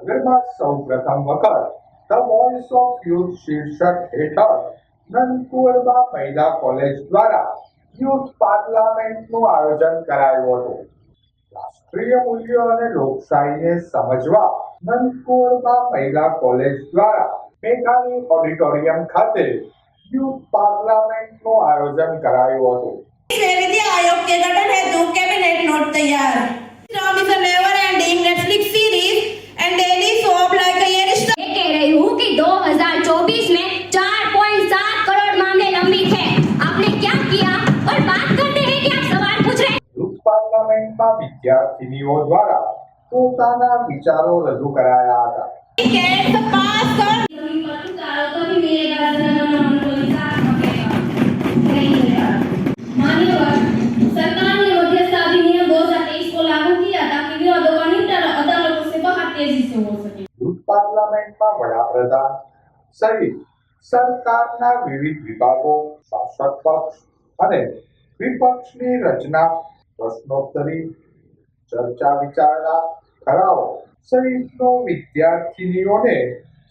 નગરમાં સૌ પ્રથમ વખત ધ વોઇસ ઓફ યુથ શીર્ષક હેઠળ નંદકુવરમાં મહિલા કોલેજ દ્વારા યુથ પાર્લામેન્ટનું આયોજન કરાયું હતું રાષ્ટ્રીય મૂલ્યો અને લોકશાહીને સમજવા નંદકુવરમાં મહિલા કોલેજ દ્વારા મેઘાણી ઓડિટોરિયમ ખાતે યુથ પાર્લામેન્ટનું આયોજન કરાયું હતું આयोग કે ગઠન હેતુ કેબિનેટ નોટ તૈયાર 2024 में 4.7 करोड़ मामले लंबित है आपने क्या किया और बात करते हैं कि आप सवाल पूछ रहे हैं યુથ પાર્લામેન્ટમાં વિદ્યાર્થીનીઓ દ્વારા પોતાના વિચારો રજૂ કરાયા હતા कैसे पास कर सरकार ने मध्यस्थ अधिनियम 2023 को लागू किया ताकि विवादों का निपटारा अदालतों से बहुत तेजी से हो सके યુથ પાર્લામેન્ટમાં વડાપ્રધાન સહિત સરકારના વિવિધ વિભાગો, શાસક પક્ષ અને વિપક્ષની રચના, પ્રશ્નોત્તરી, ચર્ચા વિચારણા ઠરાવો સહિતનો વિદ્યાર્થીનીઓને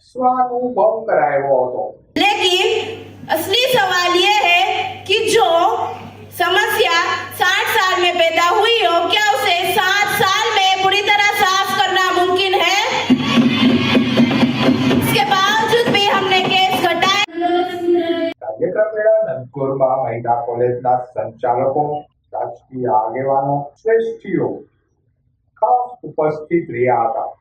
સ્વાનુભવ કરાયો હતો. વેળા મહિલા કોલેજના સંચાલકો રાજકીય આગેવાનો શ્રેષ્ઠીઓ ખાસ ઉપસ્થિત રહ્યા હતા.